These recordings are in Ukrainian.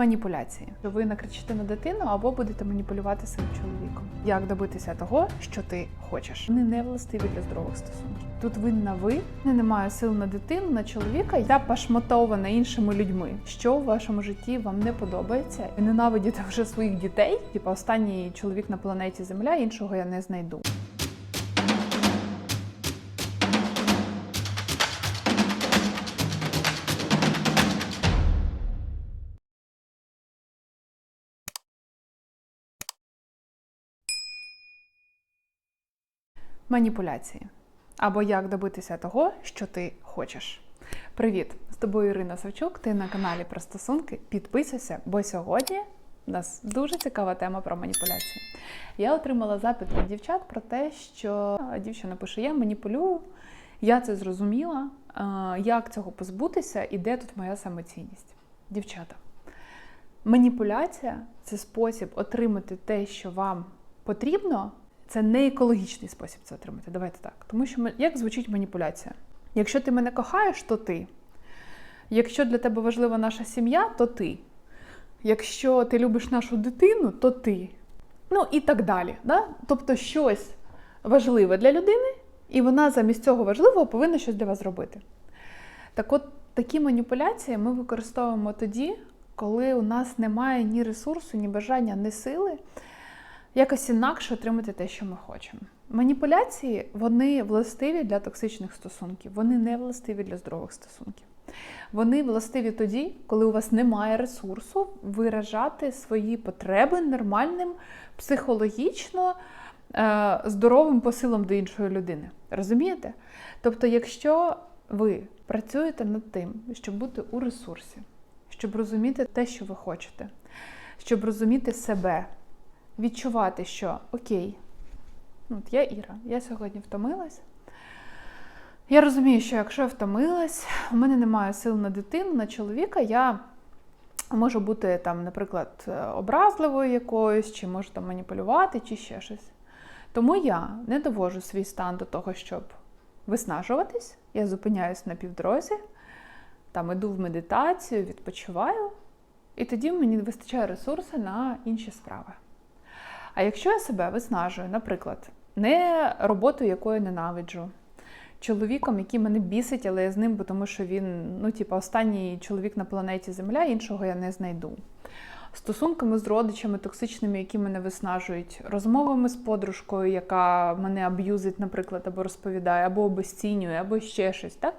Маніпуляції. Ви накричите на дитину або будете маніпулювати своїм чоловіком. Як добитися того, що ти хочеш? Вони не властиві для здорових стосунків. Тут винна ви, не немає сил на дитину, на чоловіка. Я пошматована іншими людьми. Що в вашому житті вам не подобається? Ви ненавидите вже своїх дітей. Типа останній чоловік на планеті Земля, іншого я не знайду. Маніпуляції. Або як добитися того, що ти хочеш. Привіт! З тобою Ірина Савчук. Ти на каналі про стосунки. Підписуйся, бо сьогодні у нас дуже цікава тема про маніпуляції. Я отримала запит від дівчат про те, що дівчина пише: Я маніпулюю, я це зрозуміла. Як цього позбутися і де тут моя самоцінність? Дівчата, маніпуляція це спосіб отримати те, що вам потрібно. Це не екологічний спосіб це отримати. Давайте так. Тому що як звучить маніпуляція? Якщо ти мене кохаєш, то ти. Якщо для тебе важлива наша сім'я, то ти. Якщо ти любиш нашу дитину, то ти. Ну і так далі. Да? Тобто щось важливе для людини, і вона замість цього важливого повинна щось для вас зробити. Так от такі маніпуляції ми використовуємо тоді, коли у нас немає ні ресурсу, ні бажання, ні сили якось інакше отримати те, що ми хочемо. Маніпуляції вони властиві для токсичних стосунків, вони не властиві для здорових стосунків. Вони властиві тоді, коли у вас немає ресурсу виражати свої потреби нормальним, психологічно е, здоровим посилом до іншої людини. Розумієте? Тобто, якщо ви працюєте над тим, щоб бути у ресурсі, щоб розуміти те, що ви хочете, щоб розуміти себе, відчувати, що окей, ну, от я Іра, я сьогодні втомилась. Я розумію, що якщо я втомилась, у мене немає сил на дитину, на чоловіка, я можу бути там, наприклад, образливою якоюсь, чи можу там маніпулювати, чи ще щось. Тому я не довожу свій стан до того, щоб виснажуватись. Я зупиняюсь на півдорозі, там іду в медитацію, відпочиваю, і тоді мені вистачає ресурсу на інші справи. А якщо я себе виснажую, наприклад, не роботу, яку я ненавиджу, чоловіком, який мене бісить, але я з ним, бо тому що він, ну, типу, останній чоловік на планеті Земля, іншого я не знайду. Стосунками з родичами токсичними, які мене виснажують, розмовами з подружкою, яка мене аб'юзить, наприклад, або розповідає, або обесцінює, або ще щось, так?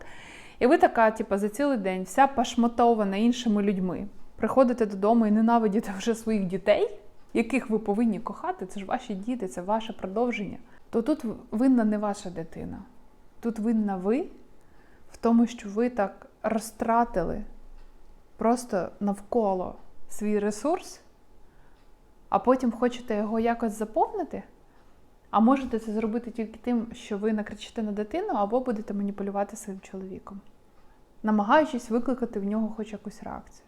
І ви така, типу, за цілий день, вся пошматована іншими людьми, приходите додому і ненавидите вже своїх дітей, яких ви повинні кохати, це ж ваші діти, це ваше продовження. То тут винна не ваша дитина. Тут винна ви в тому, що ви так розтратили просто навколо свій ресурс, а потім хочете його якось заповнити. А можете це зробити тільки тим, що ви накричите на дитину або будете маніпулювати своїм чоловіком, намагаючись викликати в нього хоч якусь реакцію.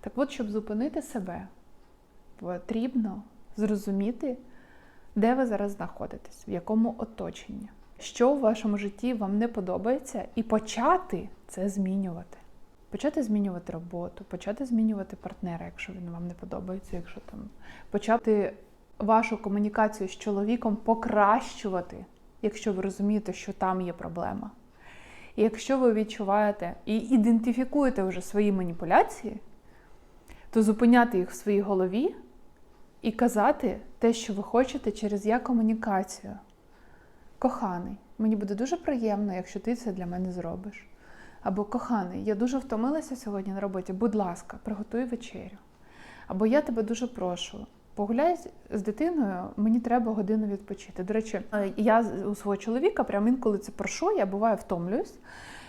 Так от, щоб зупинити себе, потрібно зрозуміти, де ви зараз знаходитесь, в якому оточенні, що в вашому житті вам не подобається, і почати це змінювати. Почати змінювати роботу, почати змінювати партнера, якщо він вам не подобається, якщо там почати вашу комунікацію з чоловіком покращувати, якщо ви розумієте, що там є проблема. І якщо ви відчуваєте і ідентифікуєте вже свої маніпуляції, то зупиняти їх в своїй голові і казати те, що ви хочете через я комунікацію. Коханий, мені буде дуже приємно, якщо ти це для мене зробиш. Або коханий, я дуже втомилася сьогодні на роботі, будь ласка, приготуй вечерю. Або я тебе дуже прошу, погуляй з- дитиною, мені треба годину відпочити. До речі, я у свого чоловіка прям інколи це прошу, я буває втомлююсь.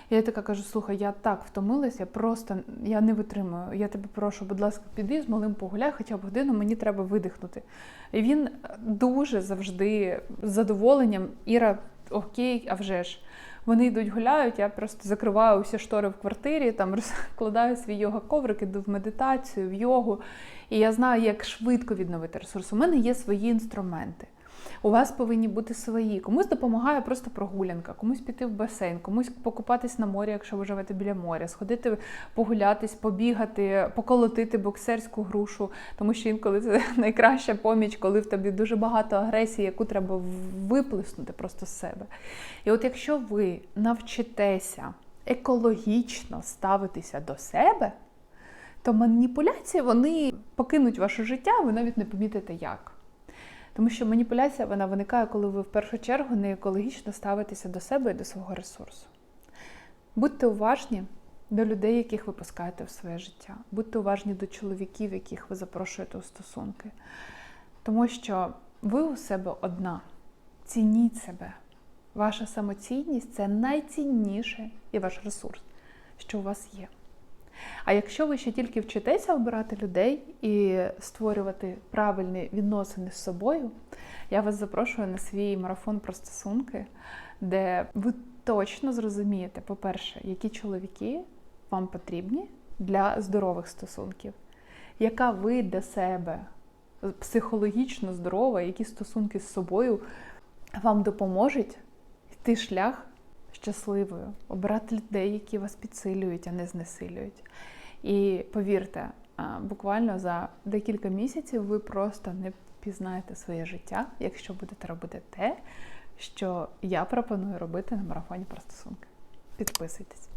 Я така кажу: слухай, я так втомилась, я просто я не витримую. Я тебе прошу, будь ласка, піди з малим погуляй, хоча б годину, мені треба видихнути. І він дуже завжди з задоволенням, Іра, окей, а вже ж. Вони йдуть гуляють, я просто закриваю усі штори в квартирі, там розкладаю свій йога коврик, іду в медитацію, в йогу. І я знаю, як швидко відновити ресурс. У мене є свої інструменти. У вас повинні бути свої. Комусь допомагає просто прогулянка, комусь піти в басейн, комусь покупатись на морі, якщо ви живете біля моря, сходити погулятись, побігати, поколотити боксерську грушу, тому що інколи це найкраща поміч, коли в тобі дуже багато агресії, яку треба виплеснути просто з себе. І от якщо ви навчитеся екологічно ставитися до себе, то маніпуляції вони покинуть ваше життя, ви навіть не помітите як. Тому що маніпуляція вона виникає, коли ви в першу чергу не екологічно ставитеся до себе і до свого ресурсу. Будьте уважні до людей, яких ви пускаєте в своє життя. Будьте уважні до чоловіків, яких ви запрошуєте у стосунки. Тому що ви у себе одна. Цініть себе. Ваша самоцінність це найцінніше і ваш ресурс, що у вас є. А якщо ви ще тільки вчитеся обирати людей і створювати правильні відносини з собою, я вас запрошую на свій марафон про стосунки, де ви точно зрозумієте, по-перше, які чоловіки вам потрібні для здорових стосунків, яка ви для себе психологічно здорова, які стосунки з собою вам допоможуть йти шлях щасливою, обирати людей, які вас підсилюють, а не знесилюють. І повірте, буквально за декілька місяців ви просто не пізнаєте своє життя, якщо будете робити те, що я пропоную робити на марафоні про стосунки. Підписуйтесь.